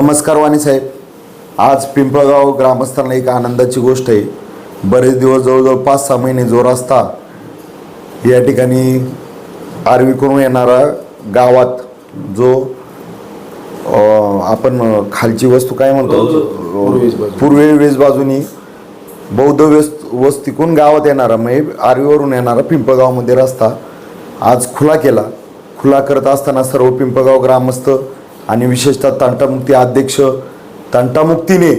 नमस्कार वाणी साहेब. आज पिंपळगाव ग्रामस्थांना एक आनंदाची गोष्ट आहे. बरेच दिवस जवळजवळ पाच सहा महिने जो रस्ता या ठिकाणी आरवी करून येणारा गावात जो आपण खालची वस्तू काय म्हणतो? पूर्वे वेस बाजूनी बौद्ध वेस वस्तीकून गावात येणारा म्हणजे आरवीवरून येणारा पिंपळगावमध्ये रस्ता आज खुला केला. खुला करत असताना सर्व पिंपळगाव ग्रामस्थ आणि विशेषतः तंटामुक्ती अध्यक्ष तंटामुक्तीने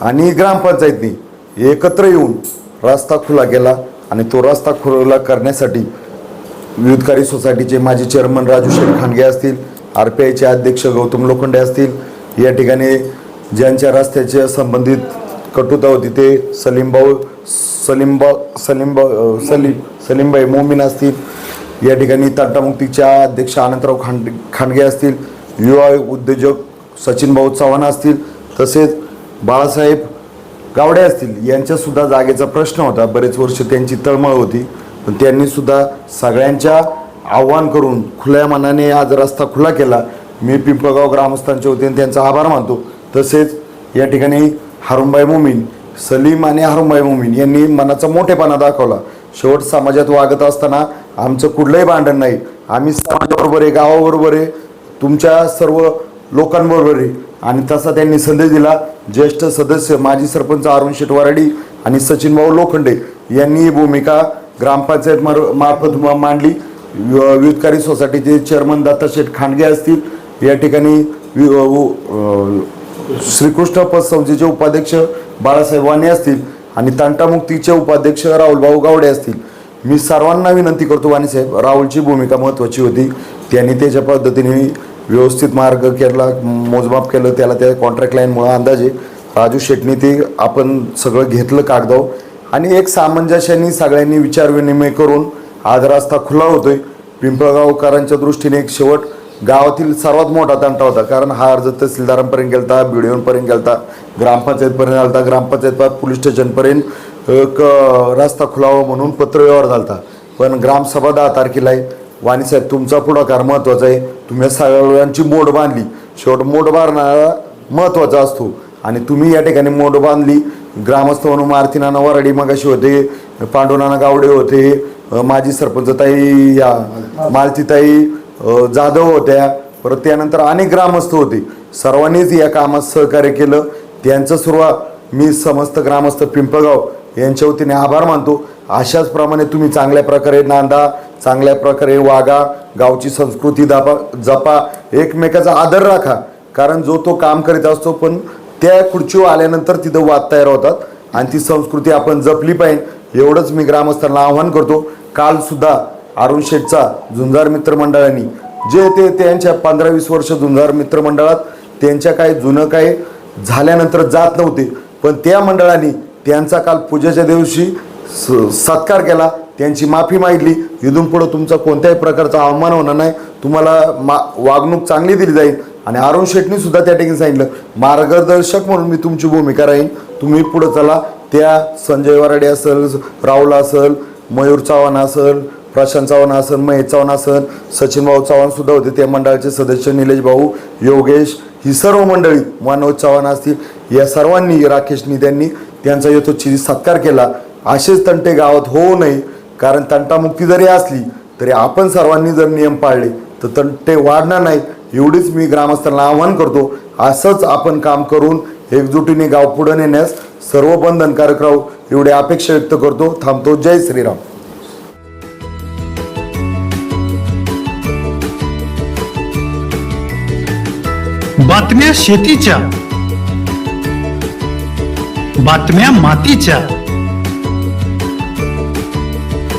आणि ग्रामपंचायतीने एकत्र येऊन रस्ता खुला केला आणि तो रस्ता खुला करण्यासाठी विविधकारी सोसायटीचे माजी चेअरमन राजू शेख खांडगे असतील आर पी आयचे अध्यक्ष गौतम लोखंडे असतील या ठिकाणी ज्यांच्या रस्त्याच्या संबंधित कटुता होती ते सलीमभाऊ सलीमबा सलीमबा सलीम सलीमबाई मोमीन असतील. या ठिकाणी तंटामुक्तीच्या अध्यक्ष अनंतराव खांड खांडगे असतील. युवा उद्योजक सचिन भाऊ चव्हाण असतील तसेच बाळासाहेब गावडे असतील यांच्यासुद्धा जागेचा प्रश्न होता. बरेच वर्ष त्यांची तळमळ होती. पण त्यांनीसुद्धा सगळ्यांच्या आव्हान करून खुल्या मनाने आज रस्ता खुला केला. मी पिंपळगाव ग्रामस्थांच्या वतीने त्यांचा आभार मानतो. तसेच या ठिकाणी हारुंबाई मोमीन सलीम आणि हारुंबाई मोमीन यांनी मनाचा मोठेपणा दाखवला. शेवट समाजात वागत असताना आमचं कुठलंही भांडण नाही. आम्ही समाजाबरोबर आहे गावाबरोबर आहे. तुमच्या सर्व लोकांबरोबर आहे. आणि तसा त्यांनी संदेश दिला. ज्येष्ठ सदस्य माजी सरपंच अरुण शेटवाराडी आणि सचिन भाऊ लोखंडे यांनी ही भूमिका ग्रामपंचायत मार- मार्फत मांडली. विविधकारी सोसायटीचे चेअरमन दत्ता शेठ खांडगे असतील. या ठिकाणी वि- श्रीकृष्ण पतसंस्थेचे उपाध्यक्ष बाळासाहेब वाने असतील आणि तंटामुक्तीचे उपाध्यक्ष राहुलभाऊ गावडे असतील. मी सर्वांना विनंती करतो वाणीसाहेब राहुलची भूमिका महत्त्वाची होती. त्यांनी त्याच्या पद्धतीने व्यवस्थित मार्ग केला मोजमाप केलं त्याला त्या कॉन्ट्रॅक्ट लाईनमुळं अंदाजे राजू शेटणी ते आपण सगळं घेतलं कागदाव आणि एक सामंजस्याने सगळ्यांनी विचारविनिमय करून आज रस्ता खुला होतोय. पिंपळगावकरांच्या दृष्टीने एक शेवट गावातील सर्वात मोठा तंटा होता. कारण हा अर्ज तहसीलदारांपर्यंत गेलता बिडिओपर्यंत गेलता ग्रामपंचायतपर्यंत आलता ग्रामपंचायत पोलीस स्टेशनपर्यंत एक रस्ता खुलावा म्हणून पत्रव्यवहार झालता. पण ग्रामसभा दहा तारखेला आहे. वाणीसाहेब तुमचा पुढाकार महत्त्वाचा आहे. तुम्ही सगळ्यांची मोड बांधली. शेवट मोड बांधणारा महत्त्वाचा असतो. आणि तुम्ही या ठिकाणी मोड बांधली. ग्रामस्थ म्हणून मारुती नाना वराडी मगाशी होते. पांडुनाना गावडे होते. माजी सरपंच ताई या मालतीताई जाधव होत्या. परत त्यानंतर अनेक ग्रामस्थ होते. सर्वांनीच या कामात सहकार्य केलं. त्यांचं सुरुवात मी समस्त ग्रामस्थ पिंपळगाव यांच्या वतीने आभार मानतो. अशाच प्रमाणे तुम्ही चांगल्या प्रकारे नांदा चांगल्या प्रकारे वागा गावची संस्कृती दापा जपा एकमेकाचा आदर राखा. कारण जो तो काम करीत असतो पण त्या खुर्चीवर आल्यानंतर तिथं वाद तयार होतात आणि ती संस्कृती आपण जपली पाहिजे. एवढंच मी ग्रामस्थांना आव्हान करतो. कालसुद्धा अरुण शेठचा झुंजार मित्रमंडळांनी जे ते त्यांच्या पंधरा वीस वर्ष झुंजार मित्रमंडळात त्यांच्या काही जुनं काही झाल्यानंतर जात नव्हते. पण त्या मंडळाने त्यांचा काल पूजेच्या दिवशी स- सत्कार केला. त्यांची माफी मागितली. इथून पुढं तुमचा कोणत्याही प्रकारचा अवमान होणार नाही. तुम्हाला मा वागणूक चांगली दिली जाईल. आणि अरुण शेट्टी सुद्धा त्या ठिकाणी सांगितलं मार्गदर्शक म्हणून मी तुमची भूमिका राहीन. तुम्ही पुढं चला. त्या संजय वराडे असेल राहुल असेल मयूर चव्हाण असेल प्रशांत चव्हाण असेल महेश चव्हाण असेल सचिन भाऊ चव्हाण सुद्धा होते. त्या मंडळाचे सदस्य निलेश भाऊ योगेश ही सर्व मंडळी मनोज चव्हाण असतील. या सर्वांनी राकेशनी त्यांनी त्यांचा यथोचित सत्कार केला. असेच तंटे गावात होऊ नये. कारण तंटामुक्ती जरी असली तरी आपण सर्वांनी जर नियम पाळले तर तंटे वाढणार नाही एवढीच मी ग्रामस्थांना आवाहन करतो असंच आपण काम करून एकजुटीने गाव पुढे नेण्यास सर्व बंधनकारक राहू एवढी अपेक्षा व्यक्त करतो. थांबतो. जय श्रीराम. बातम्या शेतीच्या बातम्या मातीच्या